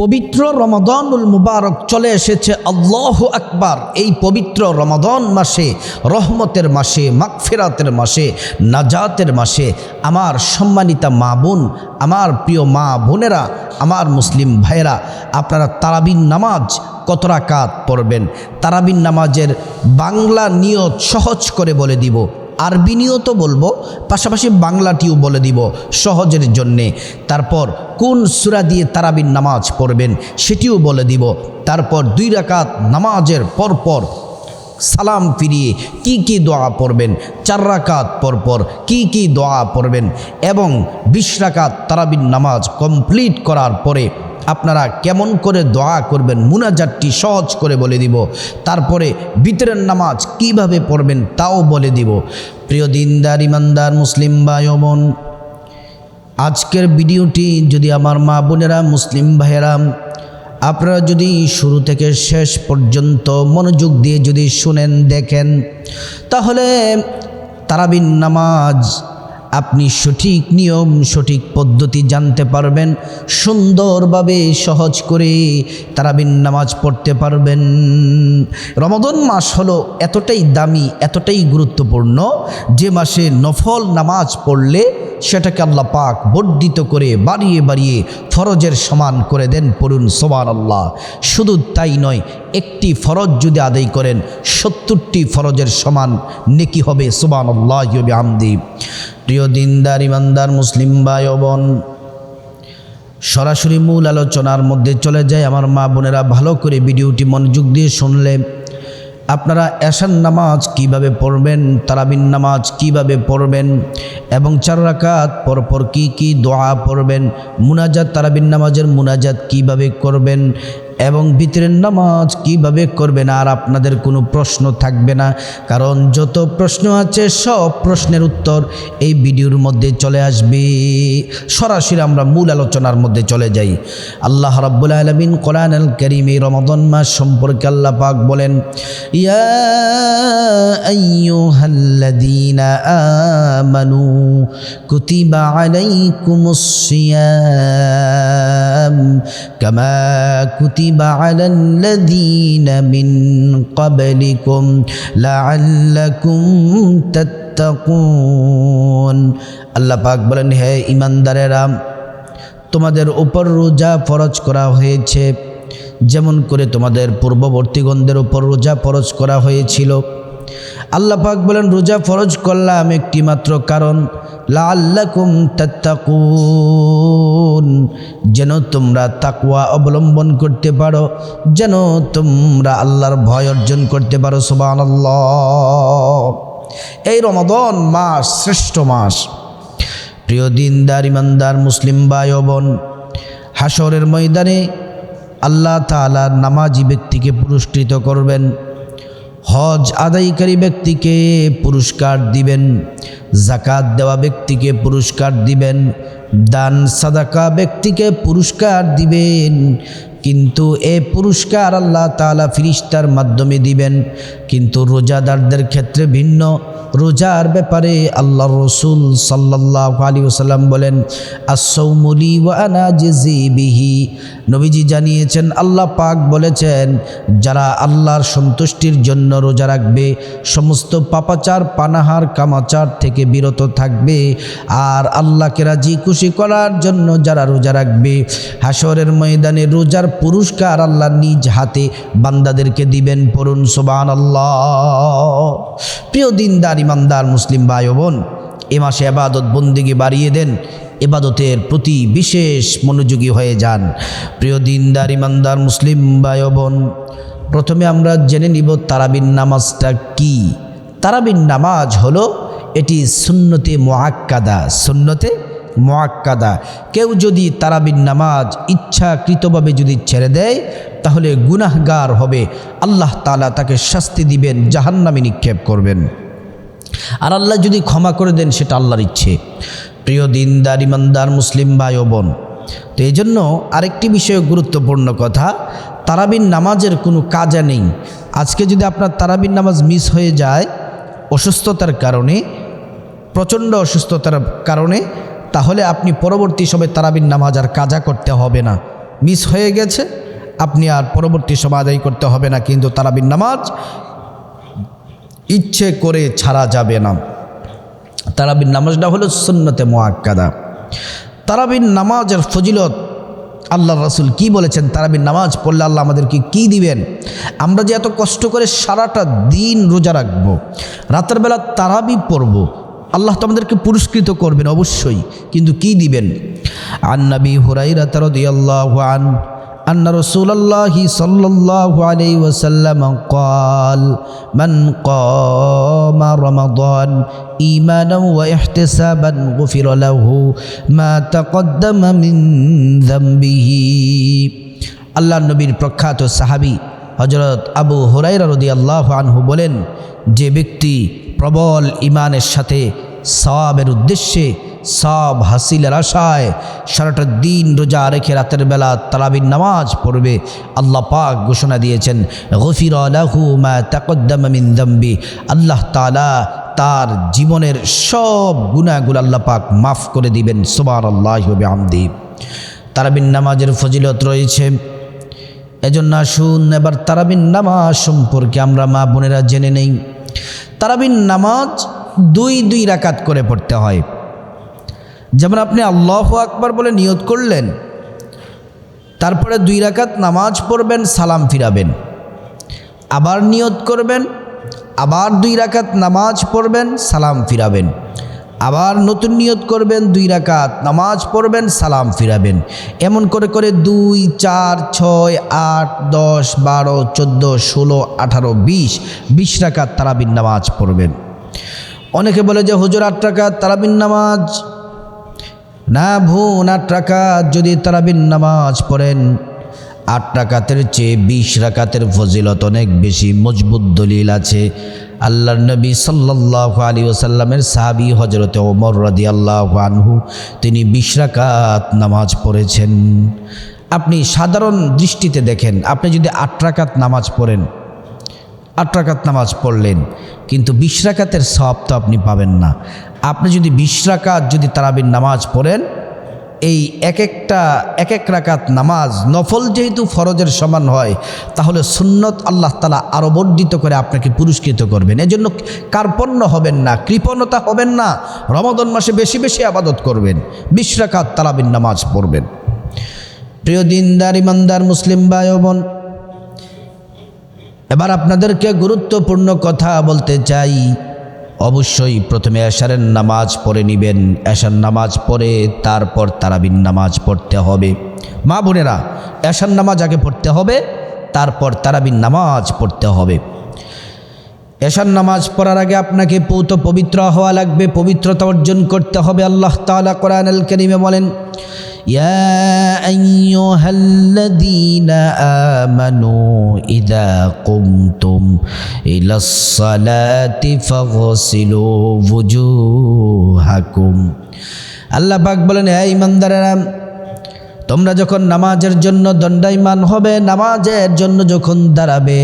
পবিত্র রমাদানুল মুবারক চলে এসেছে আল্লাহ আকবার। এই পবিত্র রমাদান মাসে, রহমতের মাসে মাকফেরাতের মাসে, নাজাতের মাসে আমার সম্মানিতা মা বোন, আমার প্রিয় মা বোনেরা, আমার মুসলিম ভাইয়েরা, আপনারা তারাবিন নামাজ কত রাকাত পড়বেন? তারাবিন নামাজের বাংলা নিয়ত সহজ করে বলে দিব। আরবি তো বলব, পাশাপাশি বাংলাটিও বলে দিব সহজের জন্যে। তারপর কোন সুরা দিয়ে তারাবিন নামাজ পড়বেন সেটিও বলে দিব। তারপর দুই রাকাত নামাজের পরপর সালাম ফিরিয়ে কি কি দোয়া পড়বেন? চার রাকাত পরপর কি কি দোয়া পড়বেন? এবং বিশ রাকাত তারাবিন নামাজ কমপ্লিট করার পরে আপনারা কেমন করে দোয়া করবেন? মুনাজাতটি সহজ করে বলে দিব। তারপরে বিতরের নামাজ কীভাবে পড়বেন তাও বলে দিব। প্রিয় দিনদার, ইমানদার, মুসলিম বোন, আজকের ভিডিওটি যদি আমার মা বোনেরা, মুসলিম ভাইয়েরা আপনারা যদি শুরু থেকে শেষ পর্যন্ত মনোযোগ দিয়ে যদি শুনেন দেখেন তাহলে তারাবিন নামাজ আপনি সঠিক নিয়ম, সঠিক পদ্ধতি জানতে পারবেন, সুন্দরভাবে, সহজ করে তারাবিন নামাজ পড়তে পারবেন। রমদন মাস হলো এতটাই দামি, এতটাই গুরুত্বপূর্ণ, যে মাসে নফল নামাজ পড়লে সেটাকে আল্লাহ পাক বর্ধিত করে বাড়িয়ে বাড়িয়ে ফরজের সমান করে দেন পড়ুন সোমান আল্লাহ শুধু তাই নয়, একটি ফরজ যদি আদায় করেন, সত্তরটি ফরজের সমান নেকি হবে সোমান আল্লাহ আমদি প্রিয় দিনদার, ইমানদার, মুসলিম ভাই বোন, সরাসরি মূল আলোচনার মধ্যে চলে যায় আমার মা বোনেরা, ভালো করে ভিডিওটি মনোযোগ দিয়ে শুনলে আপনারা এশান নামাজ কীভাবে পড়বেন তারাবিন নামাজ কীভাবে পড়বেন, এবং চার রাকাত পরপর কি কি দোয়া পড়বেন, মুনাজাত তারাবিন নামাজের মুনাজাত কীভাবে করবেন এবং ভিতরের নামাজ কীভাবে করবেন আর আপনাদের কোনো প্রশ্ন থাকবে না। কারণ যত প্রশ্ন আছে, সব প্রশ্নের উত্তর এই ভিডিওর মধ্যে চলে আসবে। সরাসরি আমরা মূল আলোচনার মধ্যে চলে যাই। আল্লাহ রাব্বুল আলমিন কোরআন আল করিম এই রমদন মাস সম্পর্কে আল্লাহ পাক বলেন, ইয়া আমানু কুতিবা আলাইকুমুস সিয়াম। কামা কুতিবা على الذين من قبلكم لعلكم تتقون আল্লাহ পাক বলেন হে ইমানদারেরা তোমাদের উপর রোজা ফরজ করা হয়েছে যেমন করে তোমাদের পূর্ববর্তীগণদের উপর রোজা ফরজ করা হয়েছিল আল্লাহ পাক বলেন, রোজা ফরজ করলাম একটি মাত্র কারণ। লাল্লাকুম তাত্তাকুন, যেন তোমরা তাকুয়া অবলম্বন করতে পারো, যেন তোমরা আল্লাহর ভয় অর্জন করতে পারো সুবান এই রমদন মাস শ্রেষ্ঠ মাস। প্রিয় দিনদার, ইমানদার, মুসলিম ভাই বোন হাসরের ময়দানে আল্লাহ তালা নামাজি ব্যক্তিকে পুরস্কৃত করবেন। হজ আদায়কারী ব্যক্তিকে পুরস্কার দিবেন জাকাত দেওয়া ব্যক্তিকে পুরস্কার দিবেন, দান সাদাকা ব্যক্তিকে পুরস্কার দিবেন, কিন্তু এ পুরস্কার আল্লাহ তালা ফিরিস্তার মাধ্যমে দিবেন। কিন্তু রোজাদারদের ক্ষেত্রে ভিন্ন। রোজার ব্যাপারে আল্লাহ রসুল সাল্লাহ আলী ওসাল্লাম বলেন আসৌমলি ওয়ানা বিহি। নবীজি জানিয়েছেন, আল্লাহ পাক বলেছেন, যারা আল্লাহর সন্তুষ্টির জন্য রোজা রাখবে, সমস্ত পাপাচার, পানাহার, কামাচার থেকে বিরত থাকবে। আর আল্লাহকে রাজি খুশি করার জন্য যারা রোজা রাখবে হাসরের ময়দানে রোজার পুরস্কার আল্লাহ নিজ হাতে বান্দাদেরকে দিবেন। পড়ুন সোবান আল্লাহ প্রিয় দিনদার, ইমানদার মুসলিম ভাই বোন, এ মাসে আবাদত বন্দিগি বাড়িয়ে দেন, এবাদতের প্রতি বিশেষ মনোযোগী হয়ে যান। প্রিয় দিনদার, ইমানদার মুসলিম ভাই বোন, প্রথমে আমরা জেনে নিব তারাবিন নামাজটা কি। তারাবিন নামাজ হলো এটি সুন্নতে মোয়াক্কাদা সুন্নতে মোয়াক্কাদা কেউ যদি তারাবিন নামাজ ইচ্ছাকৃতভাবে যদি ছেড়ে দেয়, তাহলে গুনাহগার হবে। আল্লাহ তালা তাকে শাস্তি দিবেন, জাহান্নামে নিক্ষেপ করবেন। আর আল্লাহ যদি ক্ষমা করে দেন, সেটা আল্লাহর ইচ্ছে। প্রিয় দিনদার, ইমানদার, মুসলিম ভাই ও বোন তো এই জন্য আরেকটি বিষয় গুরুত্বপূর্ণ কথা তারাবিন নামাজের কোনো কাজা নেই। আজকে যদি আপনার তারাবিন নামাজ মিস হয়ে যায় অসুস্থতার কারণে, প্রচণ্ড অসুস্থতার কারণে তাহলে আপনি পরবর্তী সময় তারাবিন নামাজ আর কাজা করতে হবে না। মিস হয়ে গেছে, আপনি আর পরবর্তী সময় আদায় করতে হবে না, কিন্তু তারাবির নামাজ ইচ্ছে করে ছাড়া যাবে না। তারাবির নামাজটা হলো সুন্নতে মোয়াক্কাদা তারাবির নামাজের ফজিলত আল্লাহ রাসুল কি বলেছেন? তারাবির নামাজ পড়লে আল্লাহ আমাদেরকে কি দিবেন? আমরা যে এত কষ্ট করে সারাটা দিন রোজা রাখব, রাতের বেলা তারাবি পড়ব আল্লাহ তো আমাদেরকে পুরস্কৃত করবেন অবশ্যই কিন্তু কি দিবেন আন্নাবি হুরাইরা তারদিয়াল্লাহু আন أن رسول الله صلى الله عليه وسلم قال من قام رمضان إيمانا واحتسابا غفر له ما تقدم من ذنبه আল্লাহ নবীর প্রখ্যাত সাহাবি হজরত আবু হুরাইরা রদি আল্লাহ আনহু বলেন যে ব্যক্তি প্রবল ইমানের সাথে সওয়াবের উদ্দেশ্যে সব হাসিলের আশায় সারাটা দিন রোজা রেখে রাতের বেলা তারাবির নামাজ পড়বে। আল্লাহ পাক ঘোষণা দিয়েছেন, গফির আলাহু মা আল্লাহ তালা তার জীবনের সব গুণাগুলো আল্লাহ পাক মাফ করে দিবেন সোবার আল্লাহ আমদি তারাবিন নামাজের ফজিলত রয়েছে। এজন্য আসুন, এবার তারাবিন নামাজ সম্পর্কে আমরা মা বোনেরা জেনে নেই। তারাবিন নামাজ দুই দুই রাকাত করে পড়তে হয়। যেমন আপনি আল্লাহ আকবার বলে নিয়ত করলেন, তারপরে দুই রাকাত নামাজ পড়বেন, সালাম ফিরাবেন। আবার নিয়ত করবেন, আবার দুই রাকাত নামাজ পড়বেন, সালাম ফিরাবেন। আবার নতুন নিয়ত করবেন দুই রাকাত, নামাজ পড়বেন, সালাম ফিরাবেন। এমন করে করে দুই, চার, ছয়, আট, দশ, বারো, চোদ্দ, ষোলো, আঠারো, বিশ বিশ রাকাত তারাবিন নামাজ পড়বেন। অনেকে বলে যে, হুজুর, আট রাকাত তারাবিন নামাজ? না ভুন আট রাকাত যদি তারাবিন নামাজ পড়েন। আট রাকাতের চেয়ে বিশ রাকাতের ফজিলত অনেক বেশি মজবুত দলিল আছে। আল্লাহর নবী সাল্লাহ আলী ওসাল্লামের সাহাবি হজরতে ওমর রদি আল্লাহ আনহু, তিনি বিশ রাকাত নামাজ পড়েছেন। আপনি সাধারণ দৃষ্টিতে দেখেন, আপনি যদি আট রাকাত নামাজ পড়েন, আট রাকাত নামাজ পড়লেন, কিন্তু বিশ রাকাতের সব তো আপনি পাবেন না। আপনি যদি বিশ রাকাত যদি তারাবির নামাজ পড়েন এই এক একটা, এক এক রাকাত নামাজ নফল যেহেতু ফরজের সমান হয়, তাহলে সুন্নত আল্লাহ তালা আরও বর্ধিত করে আপনাকে পুরস্কৃত করবেন। এজন্য কার্পণ্য হবেন না, কৃপণতা হবেন না, রমদন মাসে বেশি বেশি আবাদত করবেন, বিশ রাকাত তারাবির নামাজ পড়বেন। প্রিয় দিনদার, ইমানদার মুসলিম ভাই বোন এবার আপনাদেরকে গুরুত্বপূর্ণ কথা বলতে চাই। অবশ্যই প্রথমে এশারের নামাজ পড়ে নেবেন। এশার নামাজ পড়ে, তারপর তারাবিন নামাজ পড়তে হবে। মা বোনেরা, এশার নামাজ আগে পড়তে হবে, তারপর তারাবিন নামাজ পড়তে হবে। এশার নামাজ পড়ার আগে আপনাকে পৌত পবিত্র হওয়া লাগবে, পবিত্রতা অর্জন করতে হবে। আল্লাহ তাআলা কোরআন আল করিমে বলেন يا أيها الذين آمنوا إذا قمتم إلى الصلاة فاغسلوا وجوهكم আল্লাহ পাক বলেন এই ইমানদারেরা তোমরা যখন নামাজের জন্য দণ্ডায়মান হবে নামাজের জন্য যখন দাঁড়াবে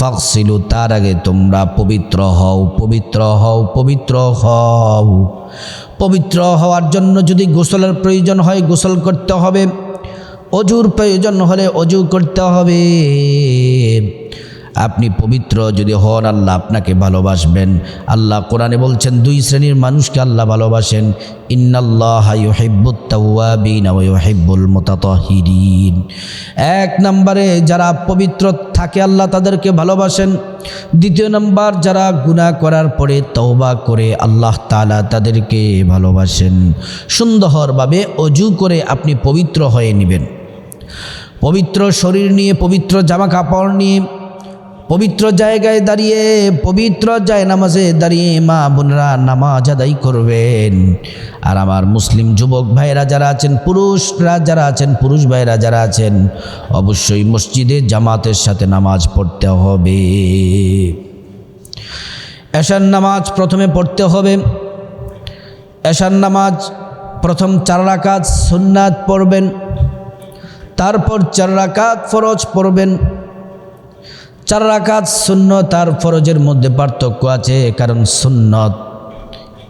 ফকসিলু তার আগে তোমরা পবিত্র হও পবিত্র হও পবিত্র হও পবিত্র হওয়ার জন্য যদি গোসলের প্রয়োজন হয়, গোসল করতে হবে। অজুর প্রয়োজন হলে অজু করতে হবে। আপনি পবিত্র যদি হন, আল্লাহ আপনাকে ভালোবাসবেন। আল্লাহ কোরআনে বলছেন, দুই শ্রেণির মানুষকে আল্লাহ ভালোবাসেন। ইন্নাল্লাহ ইউহিব্বুত-তাওয়াবিন ওয়া ইউহিব্বুল মুতাতাহিরিন। এক নম্বরে, যারা পবিত্র থাকে, আল্লাহ তাদেরকে ভালোবাসেন। দ্বিতীয় নম্বর, যারা গুনাহ করার পরে তওবা করে, আল্লাহ তাআলা তাদেরকে ভালোবাসেন। সুন্দরভাবে অজু করে আপনি পবিত্র হয়ে নেবেন। পবিত্র শরীর নিয়ে, পবিত্র জামা কাপড় নিয়ে পবিত্র জায়গায় দাঁড়িয়ে, পবিত্র যায় নামাজে দাঁড়িয়ে মা বোনরা নামাজ আদায় করবেন। আর আমার মুসলিম যুবক ভাইরা যারা আছেন, পুরুষরা যারা আছেন, পুরুষ ভাইরা যারা আছেন, অবশ্যই মসজিদে জামাতের সাথে নামাজ পড়তে হবে। এশার নামাজ প্রথমে পড়তে হবে। এশার নামাজ প্রথম চার রাকাত সুন্নাত পড়বেন। তারপর চার রাকাত ফরজ পড়বেন। চার রাকাত সুন্নত আর ফরজের মধ্যে পার্থক্য আছে, কারণ সুন্নত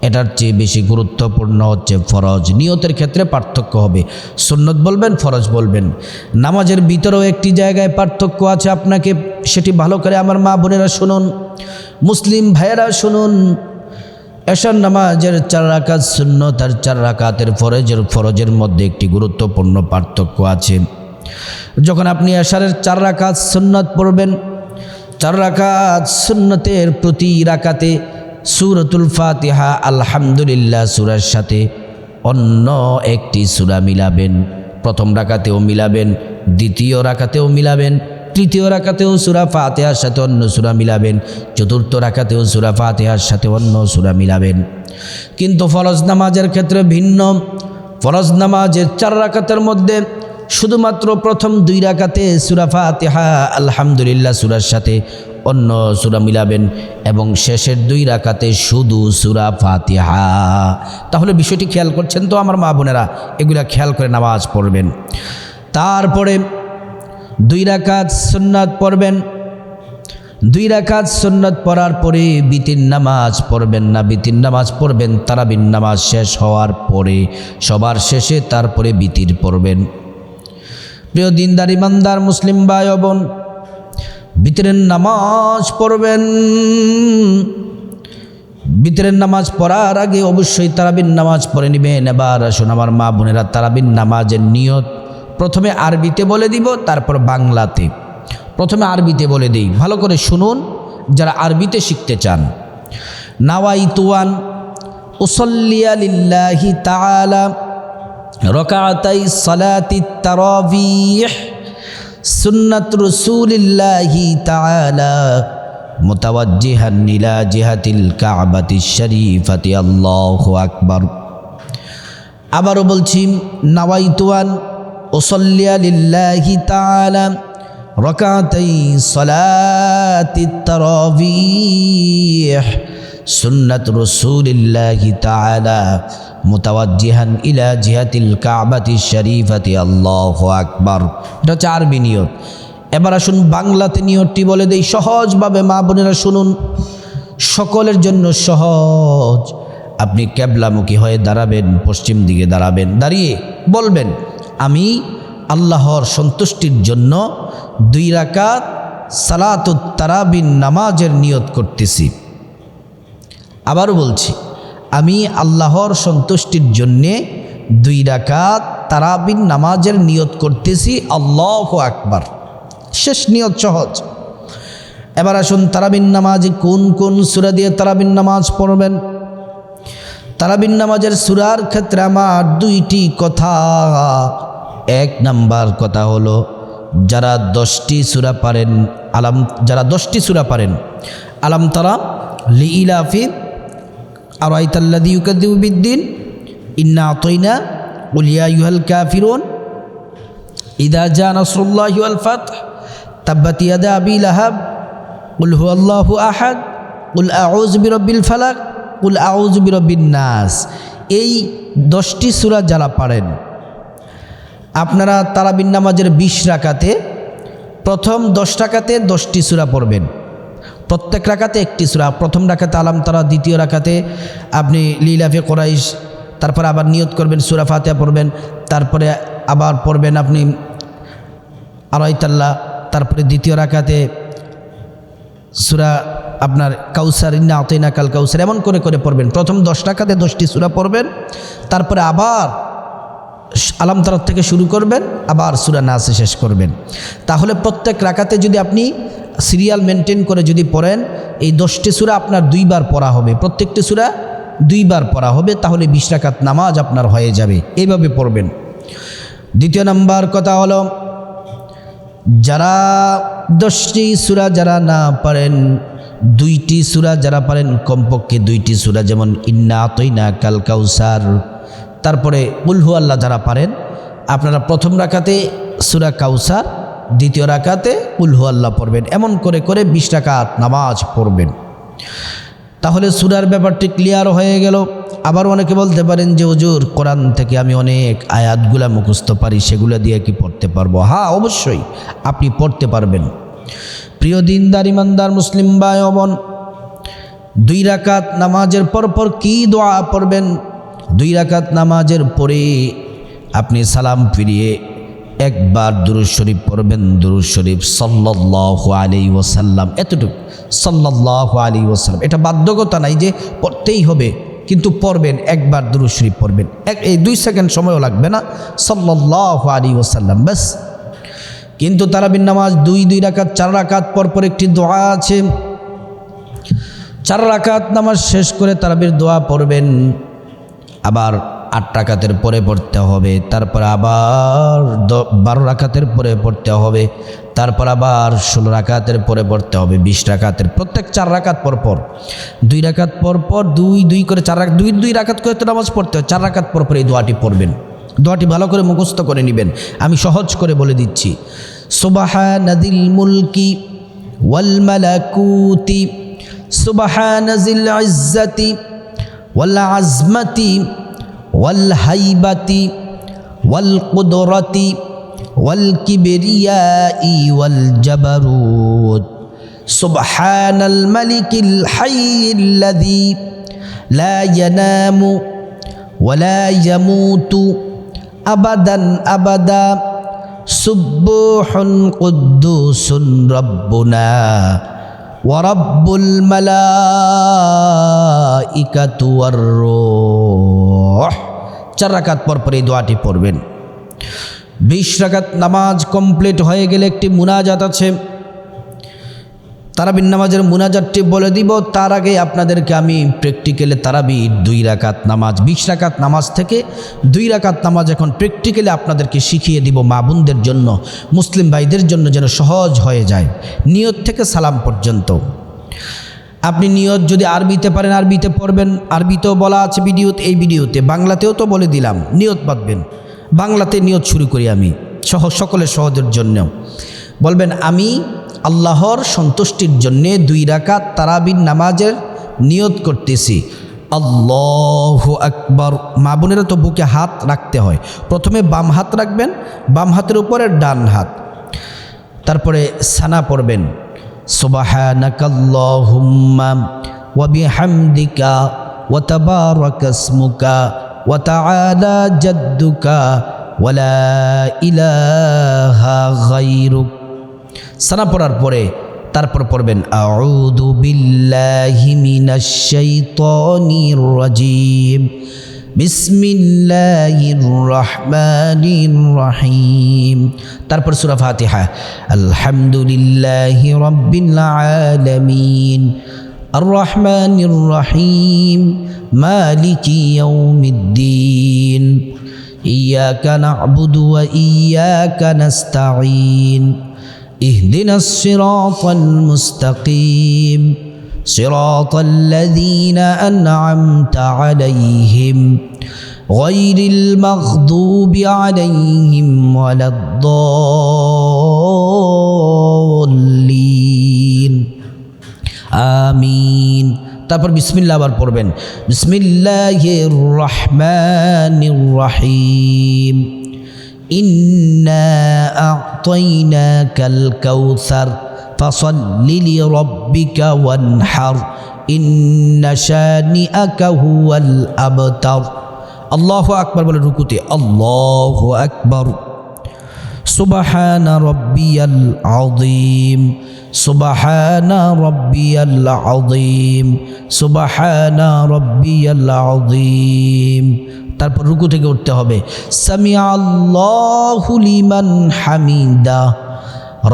এটার চেয়ে বেশি গুরুত্বপূর্ণ হচ্ছে ফরজ। নিয়তের ক্ষেত্রে পার্থক্য হবে। সুন্নত বলবেন, ফরজ বলবেন। নামাজের ভিতরেও একটি জায়গায় পার্থক্য আছে আপনাকে, সেটি ভালো করে আমার মা বোনেরা শুনুন, মুসলিম ভাইয়েরা শুনুন। এশার নামাজের চার রাকাত সুন্নত আর চার রাকাতের ফরজের ফরজের মধ্যে একটি গুরুত্বপূর্ণ পার্থক্য আছে। যখন আপনি এশারের চার রাকাত সুন্নত পড়বেন চার রাকাত সুন্নতের প্রতি রাকাতে সুরতুল ফাতিহা, আলহামদুলিল্লাহ সুরার সাথে অন্য একটি সুরা মিলাবেন। প্রথম রাকাতেও মিলাবেন, দ্বিতীয় রাকাতেও মিলাবেন, তৃতীয় রাকাতেও সুরা ফাতেহার সাথে অন্য সুরা মিলাবেন, চতুর্থ রাকাতেও সুরা ফাতেহার সাথে অন্য সুরা মিলাবেন। কিন্তু ফরজ নামাজের ক্ষেত্রে ভিন্ন। ফরজ নামাজের চার রাকাতের মধ্যে শুধুমাত্র প্রথম দুই রাকাতে সুরা ফাতেহা, আলহামদুলিল্লাহ সুরার সাথে অন্য সুরা মিলাবেন এবং শেষের দুই রাকাতে শুধু সুরা ফাতিহা। তাহলে বিষয়টি খেয়াল করছেন তো আমার মা বোনেরা, এগুলা খেয়াল করে নামাজ পড়বেন। তারপরে দুই রাকাত সুন্নাত পড়বেন। দুই রাকাত সুন্নত পড়ার পরে বিতির নামাজ পড়বেন না, বিতির নামাজ পড়বেন তারাবিন নামাজ শেষ হওয়ার পরে, সবার শেষে তারপরে বিতির পড়বেন। প্রিয় দিনদার ইমানদার মুসলিম ভাই বোন, বিতরের নামাজ পড়বেন। বিতরের নামাজ পড়ার আগে অবশ্যই তারাবিন নামাজ পড়ে নেবেন। এবার আসুন আমার মা বোনেরা তারাবিন নামাজের নিয়ত প্রথমে আরবিতে বলে দিব, তারপর বাংলাতে। প্রথমে আরবিতে বলে দিই, ভালো করে শুনুন, যারা আরবিতে শিখতে চান। নাওয়াই তুয়ান উসল্লিয়া লিল্লাহি তাআলা। রকাতাই সালাতি তারাবিহ সুন্নাত রসুলিল্লাহি তাআলা মুতাওয়াজ্জিহান ইলা জিহাতিল কাবাতি শরীফাতি, আল্লাহু আকবার। আবারও বলছি, নাওয়াইতুয়ান ওসল্লিয়া লিল্লাহি তাআলা রকাতাই সালাতি তারাবিহ সুন্নাত রসুলিল্লাহি তাআলা মুতাওয়াজ্জিহান ইলা জিহাতিল কাবাতি শরীফাতি, আল্লাহু আকবার। এটা হচ্ছে আরবি নিয়ত। এবার আসুন বাংলাতে নিয়তটি বলে দেই সহজভাবে। মা বোনেরা শুনুন, সকলের জন্য সহজ। আপনি ক্যাবলামুখী হয়ে দাঁড়াবেন, পশ্চিম দিকে দাঁড়াবেন, দাঁড়িয়ে বলবেন, আমি আল্লাহর সন্তুষ্টির জন্য দুই রাকাত সালাতুত তারাবিন নামাজের নিয়ত করতেছি। আবারও বলছি আমি আল্লাহর সন্তুষ্টির জন্যে দুই রাকাত তারাবিন নামাজের নিয়ত করতেছি, আল্লাহ আকবার। শেষ নিয়ত সহজ। এবার আসুন তারাবিন নামাজে কোন কোন সুরা দিয়ে তারাবিন নামাজ পড়বেন? তারাবিন নামাজের সুরার ক্ষেত্রে আমার দুইটি কথা। এক নাম্বার কথা হলো, যারা দশটি সুরা পারেন, আলাম, যারা দশটি সুরা পারেন, আলাম তারা লি ইলাফি আর আইতাল্লাদি ইউকাদ্দিউবিদ্দিন ইন্না আতইনা। উলিয়া ইউহাল কাফিরুন, ইদা জা নসরুল্লাহ আল ফাত তাব্বাত ইয়াদা আবি লাহাব। কুল হু আল্লাহু আহাদ। কুল আউজ বিরব্বিল ফালাক। কুল আউজ বিরব্বিন নাস। এই দশটি সূরা যারা পারেন, আপনারা তারাবিন নামাজের বিশ রাকাতে প্রথম দশ টাকাতে দশটি সূরা পড়বেন। প্রত্যেক রাখাতে একটি সুরা। প্রথম রাখাতে আলাম তারা, দ্বিতীয় রাখাতে আপনি লীলাফে কোরাইশ, তারপরে আবার নিয়ত করবেন, সুরা ফাতেহা পড়বেন, তারপরে আবার পড়বেন আপনি আড়াইতাল্লা তারপরে দ্বিতীয় রাখাতে সুরা আপনার কাউসার, ইন্না আতইনা কাল কাউসার, এমন করে করে পড়বেন। প্রথম দশ টাকাতে দশটি সুরা পড়বেন, তারপরে আবার আলাম তারার থেকে শুরু করবেন, আবার সুরা নাসে শেষ করবেন। তাহলে প্রত্যেক রাখাতে যদি আপনি সিরিয়াল মেনটেন করে যদি পড়েন, এই দশটি সুরা আপনার দুইবার পড়া হবে। প্রত্যেকটি সুরা দুইবার পড়া হবে, তাহলে বিশ রাকাত নামাজ আপনার হয়ে যাবে। এইভাবে পড়বেন। দ্বিতীয় নাম্বার কথা হলো, যারা দশটি সুরা যারা না পারেন, দুইটি সুরা যারা পারেন, কমপক্ষে দুইটি সুরা, যেমন ইন্না তৈনা কাল কাউসার, তারপরে উলহু আল্লাহ যারা পারেন, আপনারা প্রথম রাখাতে সুরা কাউসার দ্বিতীয় রাকাতে উলহু আল্লাহ পড়বেন। এমন করে করে বিশ রাকাত নামাজ পড়বেন। তাহলে সুরার ব্যাপারটি ক্লিয়ার হয়ে গেল। আবার অনেকে বলতে পারেন যে, হুজুর, কোরআন থেকে আমি অনেক আয়াতগুলা মুখস্থ পারি, সেগুলো দিয়ে কি পড়তে পারব? হ্যাঁ অবশ্যই, আপনি পড়তে পারবেন। প্রিয় দিনদার, ইমানদার, মুসলিম ভাই বোন, দুই রাকাত নামাজের পর পর কী দোয়া পড়বেন? দুই রাকাত নামাজের পরে আপনি সালাম ফিরিয়ে একবার দুরুজ শরীফ পড়বেন দুরুজ শরীফ সাল্লাহ আলি ওসাল্লাম এতটুকু সাল্লাহ আলী ওসাল্লাম এটা বাধ্যকতা নাই যে পড়তেই হবে, কিন্তু পড়বেন, একবার দুরুজ শরীফ পড়বেন। এক, এই দুই সেকেন্ড সময়ও লাগবে না সাল্লাহ আলী ওসাল্লাম ব্যাস। কিন্তু তারাবিন নামাজ দুই দুই রাকাত, চার রাকাত পর পর একটি দোয়া আছে। চার রাকাত নামাজ শেষ করে তারাবির দোয়া পড়বেন। আবার আট রাকাতের পরে পড়তে হবে, তারপর আবার বারো রাকাতের পরে পড়তে হবে, তারপর আবার ষোলো রাকাতের পরে পড়তে হবে, বিশ রাকাতের, প্রত্যেক চার রাকাত পর পর। দুই রাকাত পর পর, দুই দুই করে চার রাকাত, দুই দুই রাকাত করে তো নামাজ পড়তে হয়, চার রাকাত পর পর এই দোয়াটি পড়বেন। দোয়াটি ভালো করে মুখস্থ করে নেবেন। আমি সহজ করে বলে দিচ্ছি। সুবাহানাদিল মুলকি ওয়াল মালাকুতি, সুবাহানাজিল ইজ্জাতি ওয়াল আজমাতি والهيبة والقدرة والكبرياء والجبروت. سبحان الملك الحي الذي لا ينام ولا يموت أبدا أبدا. سبوح قدوس ربنا. ওয়ারাব্বুল মালাইকাতু আর চার রাকাত পর পর এই দোয়াটি পড়বেন। বিশ রাকাত নামাজ কমপ্লিট হয়ে গেলে একটি মুনাজাত আছে। তারাবির নামাজের মুনাজাতটি বলে দিব। তার আগে আপনাদেরকে আমি প্র্যাকটিক্যালে তারাবি দুই রাকাত নামাজ, বিশ রাকাত নামাজ থেকে দুই রাকাত নামাজ এখন প্র্যাকটিক্যালি আপনাদেরকে শিখিয়ে দিব মা বোনদের জন্য, মুসলিম ভাইদের জন্য যেন সহজ হয়ে যায়। নিয়ত থেকে সালাম পর্যন্ত। আপনি নিয়ত যদি আরবিতে পারেন, আরবিতে পড়বেন, আরবিতেও বলা আছে ভিডিওতে, এই ভিডিওতে, বাংলাতেও তো বলে দিলাম, নিয়ত বাঁধবেন। বাংলাতে নিয়ত শুরু করি আমি, সহ সকলের সহজের জন্য। বলবেন, আমি আল্লাহর সন্তুষ্টির জন্যে দুই রাকাত তারাবিন নামাজের নিয়ত করতেছি। আল্লাহ আকবর। মা বোনেরা তো বুকে হাত রাখতে হয়। প্রথমে বাম হাত রাখবেন, বাম হাতের উপরে ডান হাত। তারপরে সানা পড়বেন। সুবাহানাকাল্লাহুম্মা ওয়া বিহামদিকা ওয়া তাবারাকা ইসমুকা ওয়া তাআলা জাদ্দুকা ওয়া লা ইলাহা গায়রুক। সানা পড়ার পরে তারপর পড়বেন আউযু বিল্লাহি মিনাশ শাইতানির রাজিম বিসমিল্লাহির রহমানির রহিম তারপর সূরা ফাতিহা আলহামদুলিল্লাহি রাব্বিল আলামিন আর রহমানির রহিম মালিকি ইয়াউমিদ্দিন إياك نعبد وإياك نستعين اهدنا الصراط المستقيم صراط الذين أنعمت عليهم غير المغضوب عليهم ولا الضالين আমিন তারপর বিসমিল্লা আবার পড়বেন বিসমিল্লাহির রহমানির রহিম ইন্না আ'তাইনাকাল কাউসার ফাসাল্লি লিরাব্বিকা ওয়ানহার ইন্না শানিআকা হুয়াল আবতার আল্লাহু আকবার বলে রুকুতে আল্লাহু আকবার سبحان ربي العظيم سبحان ربي العظيم سبحان ربي العظيم তারপর রুকু থেকে উঠতে হবে সামি আল্লাহু লিমান হামিদা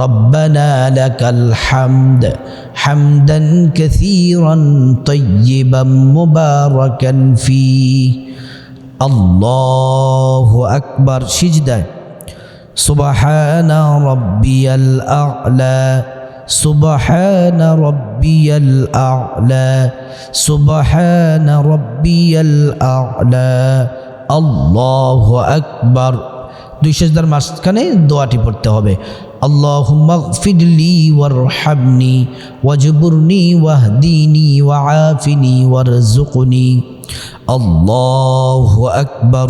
ربنا لك الحمد حمدا كثيرا طيبا مباركا فيه الله أكبر سجده سبحان ربي الأعلى سبحان ربي الأعلى سبحان ربي الأعلى الله أكبر দুই সেজদার মাঝখানে দোয়াটি পড়তে হবে আল্লাহুম্মা গফিরলি ওয়ারহামনি ওয়াজবুরনি ওয়াহদিনি ওয়াআফিনি ওয়ারজুকনি আল্লাহু আকবার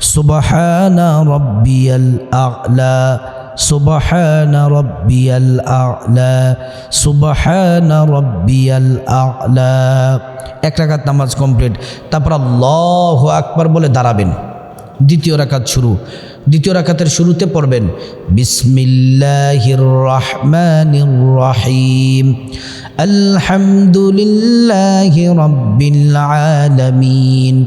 সুবহানা রব্বিয়াল আ'লা, সুবহানা রব্বিয়াল আ'লা, সুবহানা রব্বিয়াল আ'লা। এক রাকাত নামাজ কমপ্লিট, তারপর আল্লাহু আকবর বলে দাঁড়াবেন। দ্বিতীয় রাকাত শুরু, দ্বিতীয় রাকাতের শুরুতে পড়বেন, বিসমিল্লাহির রহমানির রহিম, আলহামদুলিল্লাহি রব্বিল আলামিন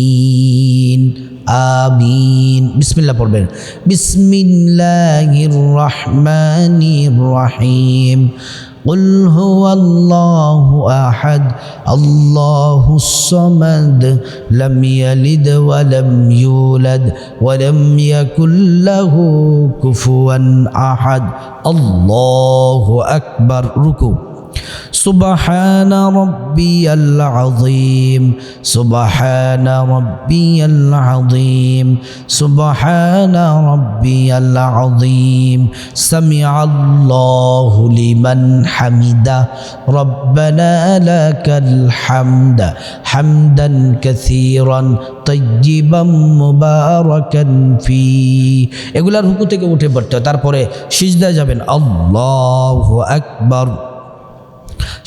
আমিন বিসমিল্লাহ পড়বেন বিসমিল্লাহির রহমানির রহিম قل هو الله أحد الله الصمد لم يلد ولم يولد ولم يكن له كفوا أحد الله أكبر ركوع سبحان ربي العظيم سبحان ربي العظيم سبحان ربي العظيم سمع الله لمن حمده ربنا لك الحمد حمدا كثيرا طيبا مباركا فيه এগুলার রুকু থেকে উঠে পড়তে হয়। তারপরে সিজদায় যাবেন আল্লাহু আকবার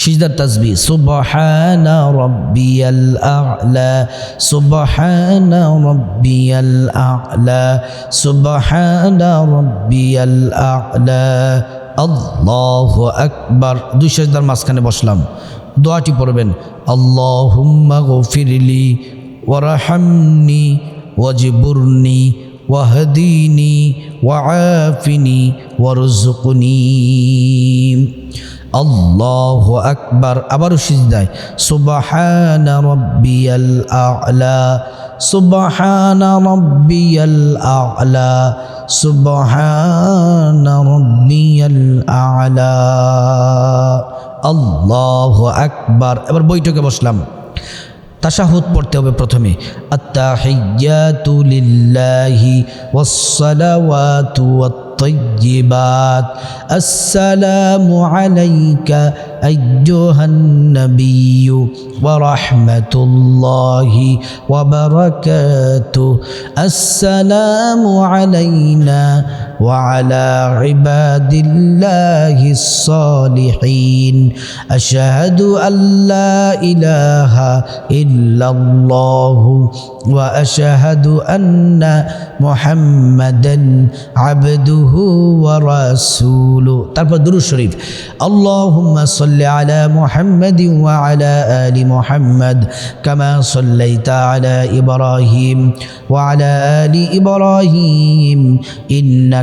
সিজদার তাসবি, সুবহানা রাব্বিয়াল আ'লা, সুবহানা রাব্বিয়াল আ'লা, সুবহানা রাব্বিয়াল আ'লা। আল্লাহু আকবার। দুই সিজদার মাঝখানে বসলাম। দোয়াটি পড়বেন, আল্লাহুম্মা গফিরলি ওয়ারহামনি ওয়াজবুরনি ওয়াহদিনি ওয়াআফিনি ওয়ারজুকনি আল্লাহ আকবার, আবারও সিজদায়, সুবাহান রব্বিয়াল আ'লা, সুবাহান রব্বিয়াল আ'লা, সুবাহান রব্বিয়াল আ'লা। আল্লাহ আকবার, এবার বৈঠকে বসলাম। তাশাহুদ পড়তে হবে প্রথমে। আত্তাহিয়াতু লিল্লাহি ওয়াসসালাওয়াতু والطيبات. السلام عليك أيها النبي ورحمة الله وبركاته. السلام علينا وعلى عباد الله الصالحين أشهد أن لا إله إلا الله وأشهد أن محمدا عبده ورسوله তারপর দুরূদ শরীফ اللهم صل على محمد وعلى آل محمد كما صليت على إبراهيم وعلى آل إبراهيم إنك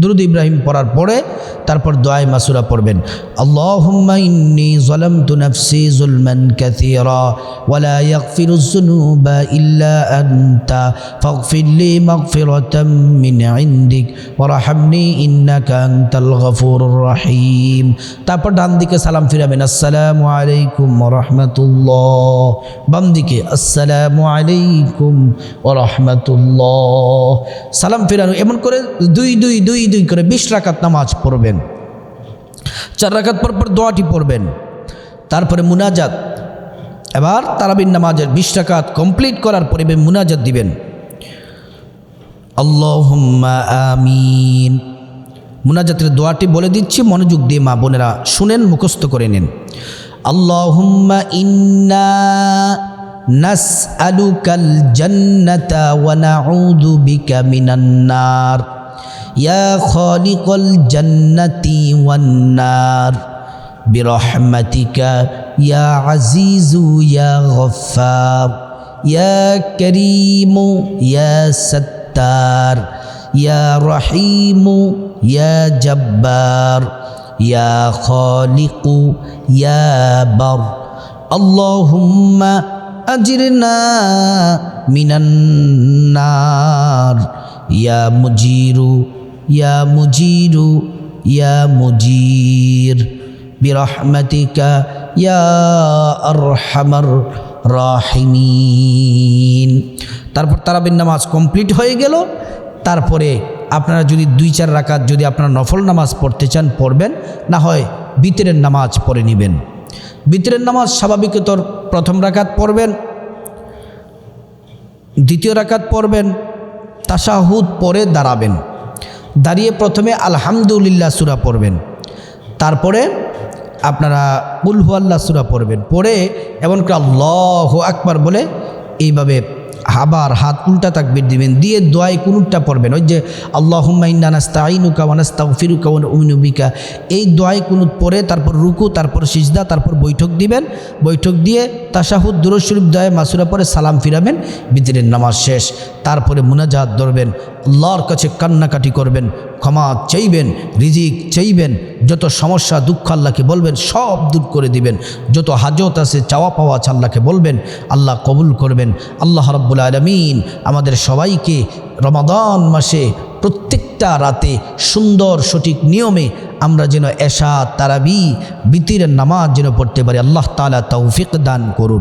দুরুদ ইব্রাহিম পড়ার পরে তারপর দোয়াই মাসুরা পড়বেন। আল্লাহুম্মা ইন্নী যালামতু নাফসি তারপর ডান দিকে সালাম ফিরাবেন, আসসালামু আলাইকুম ওয়া রাহমাতুল্লাহ। বাম দিকে আসসালামু আলাইকুম ওয়া সালাম ফিরানো, এমন করে দুই দুই দুই দুই দুই করে বিশ রাকাত নামাজ পড়বেন। চার রাকাত পর পর দোয়াটি পড়বেন। তারপরে মুনাজাত। এবার তারাবিন নামাজের বিশ রাকাত কমপ্লিট করার পরে মুনাজাত দিবেন। আল্লাহুম্মা আমিন। মুনাজাতের দোয়াটি বলে দিচ্ছি, মনোযোগ দিয়ে মা বোনেরা শুনেন, মুখস্থ করে নিন। আল্লাহুম্মা ইন্না নাসআলুকাল জান্নাতা ওয়া নাউযু বিকা মিনান নার। يا خالق الجنة والنار برحمتك يا عزيز يا غفار يا كريم يا ستار يا رحيم يا جبار يا خالق يا بر. اللهم أجرنا من النار يا مجير ইয়া মুজিরু ইয়া মুজির বিরহমতিকা ইয়া আরহামার রাহিমিন তারপর তারাবির নামাজ কমপ্লিট হয়ে গেল। তারপরে আপনারা যদি দুই চার রাকাত যদি আপনারা নফল নামাজ পড়তে চান, পড়বেন। না হয় বিতরের নামাজ পড়ে নেবেন। বিতরের নামাজ স্বাভাবিকতর প্রথম রাকাত পড়বেন। দ্বিতীয় রাকাত পড়বেন। তাশাহুদ পরে দাঁড়াবেন। দাঁড়িয়ে প্রথমে আলহামদুলিল্লাহ সুরা পড়বেন। তারপরে আপনারা কুলহু আল্লাহ সুরা পড়বেন। পড়ে এমন করে আল্লাহ আকবার বলে এইভাবে আবার হাত উল্টা তাকবির দিবেন। দিয়ে দোয়াই কুনুরটা পড়বেন। ওই যে আল্লাহ হুম্মাইনাস্তাইনুকা ওয়ানাস্তাগফিরুকা ওয়া নুমিনু বিকা। এই দোয়াই কুনুত পরে তারপর রুকু, তারপর সিজদা, তারপর বৈঠক দিবেন। বৈঠক দিয়ে তাশাহুদ, দুরুদ শরীফ দোয়া মাসুরা পরে সালাম ফিরাবেন। বিতিরের নামাজ শেষ। তারপরে মুনাজাত ধরবেন। আল্লাহর কাছে কান্নাকাটি করবেন, ক্ষমা চাইবেন, রিজিক চাইবেন, যত সমস্যা, দুঃখ আল্লাহকে বলবেন, সব দূর করে দিবেন। যত হাজত আছে, চাওয়া পাওয়া আছে আল্লাহকে বলবেন, আল্লাহ কবুল করবেন। আল্লাহ রব্বুল আলমিন আমাদের সবাইকে রমাদান মাসে প্রত্যেকটা রাতে সুন্দর সঠিক নিয়মে আমরা যেন এশা, তারাবি বিতির নামাজ যেন পড়তে পারি। আল্লাহ তালা তৌফিক দান করুন।